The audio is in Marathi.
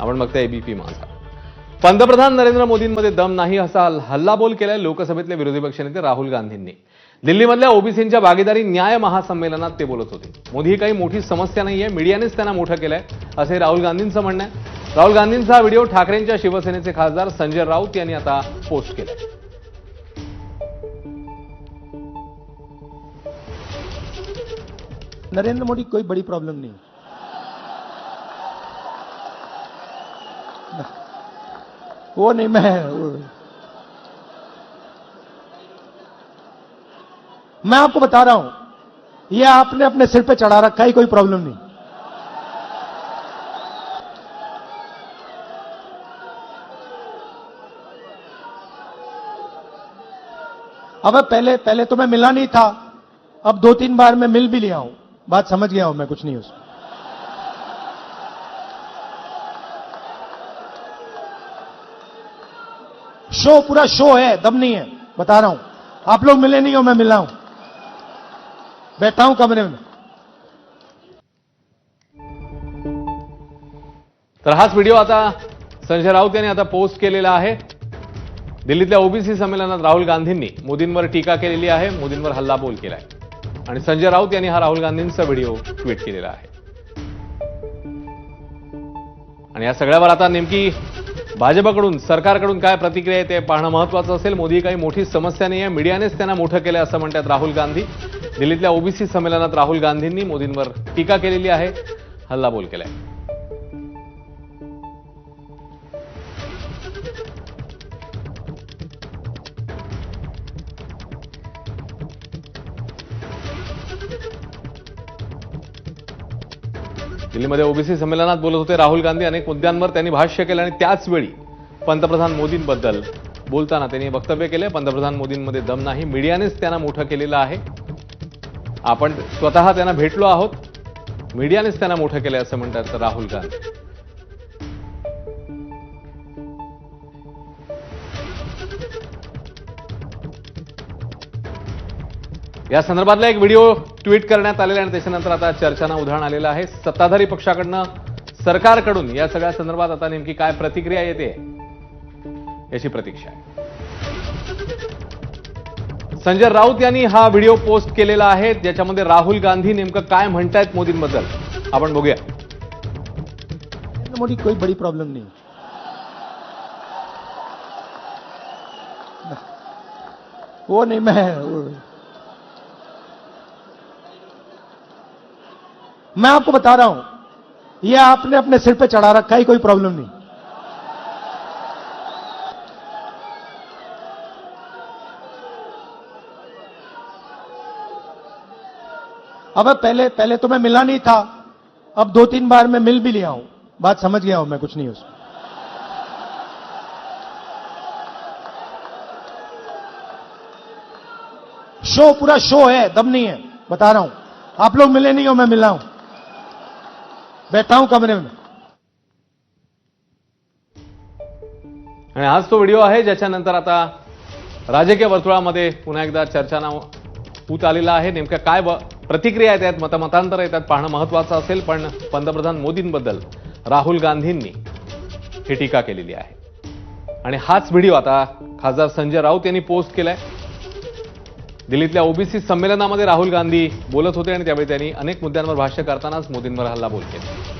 आपण बघताय एबीपी माझा. पंतप्रधान नरेंद्र मोदींमध्ये दम नाही असा हल्लाबोल केलाय लोकसभेतले विरोधी पक्षनेते राहुल गांधींनी. दिल्लीमधल्या ओबीसींच्या भागीदारी न्याय महासंमेलनात ते बोलत होते. मोदी ही काही मोठी समस्या नाहीये मीडियानेच त्यांना मोठं केलंय असे राहुल गांधींचं म्हणणं आहे. राहुल गांधींचा हा व्हिडिओ ठाकरेंच्या शिवसेनेचे खासदार संजय राऊत यांनी आता पोस्ट केलाय. नरेंद्र मोदी कोई बड़ी प्रॉब्लम नहीं। वो नहीं, मैं मैं आपको बता रहा हूँ, ये आपने अपने सिर पे चढ़ा रखा है, कोई प्रॉब्लम नहीं। अब पहले पहले तो मैं मिला नहीं था, अब दो तीन बार मैं मिल भी लिया हूँ। बात समझ गया हूँ मैं, कुछ नहीं उसमें। शो पूरा शो है दम नहीं है। बता रहा हूं। आप लोग मिले नहीं हो मैं मिला हूं। बैठा हूं कमरे में। तर हाच व्हिडिओ आता संजय राऊत यांनी आता पोस्ट केलेला आहे. दिल्लीतल्या ओबीसी संमेलनात राहुल गांधींनी मोदींवर टीका केलेली आहे मोदींवर हल्लाबोल केलाय. आणि संजय राऊत यांनी हा राहुल गांधींचा व्हिडिओ ट्विट केलेला आहे. आणि या सगळ्यावर आता नेमकी भाजपकडून सरकारकडून काय प्रतिक्रिया येते पाहणं महत्वाचं असेल. मोदी काही मोठी समस्या नाही आहे मीडियानेच त्यांना मोठं केलंय असं म्हणतात राहुल गांधी. दिल्लीतल्या ओबीसी संमेलनात राहुल गांधींनी मोदींवर टीका केलेली आहे. हल्लाबोल केलाय. दिल्लीमध्ये ओबीसी संमेलनात बोलत होते राहुल गांधी अनेक मुद्द्यांवर त्यांनी भाष्य केलं आणि त्याच वेळी पंतप्रधान मोदींबद्दल बोलताना त्यांनी वक्तव्य केले. पंतप्रधान मोदींमध्ये दम नाही. मीडियानेच त्यांना मोठं केलेलं आहे. आपण स्वतः त्यांना भेटलो आहोत. मीडियानेच त्यांना मोठं केलं असं म्हणतात राहुल गांधी. या संदर्भातला एक व्हिडिओ ट्विट करण्यात आलेला आहे आणि त्याच्यानंतर आता चर्चांना उधाण आलेलं आहे. सत्ताधारी पक्षाकडनं सरकारकडून या सगळ्या संदर्भात आता नेमकी काय प्रतिक्रिया येते याची प्रतीक्षा आहे. संजय राऊत यांनी हा व्हिडिओ पोस्ट केलेला आहे. ज्याच्यामध्ये राहुल गांधी नेमकं काय म्हणतायत मोदींबद्दल आपण बघूया. मोदी कोई बड़ी प्रॉब्लम नहीं. वो नहीं मैं मैं आपको बता रहा हूँ, ये आपने अपने सिर पे चढ़ा रखा है कोई प्रॉब्लम नहीं। अब पहले पहले तो मैं मिला नहीं था, अब दो तीन बार मैं मिल भी लिया हूँ। बात समझ गया हूँ मैं, कुछ नहीं उसमें शो, पूरा शो है, दम नहीं है, बता रहा हूँ। आप लोग मिले नहीं हो, मैं मिला हूँ। बैठा हूं कमरे में। आणि हाच तो व्हिडिओ आहे ज्याच्यानंतर आता राजकीय वर्तुळामध्ये पुन्हा एकदा चर्चाना होत आलेला आहे. नेमक्या काय ब- प्रतिक्रिया येत आहेत? मतमतांतर येतात पाहणं महत्वाचं असेल पण पंतप्रधान मोदींबद्दल राहुल गांधींनी ही टीका केलेली आहे. आणि हाच व्हिडिओ आता खासदार संजय राऊत यांनी पोस्ट केलाय. दिल्लीतल्या ओबीसी संमेलनामध्ये राहुल गांधी बोलत होते आणि त्यावेळी त्यांनी अनेक मुद्द्यांवर भाष्य करतानाच मोदींवर हल्लाबोल केला.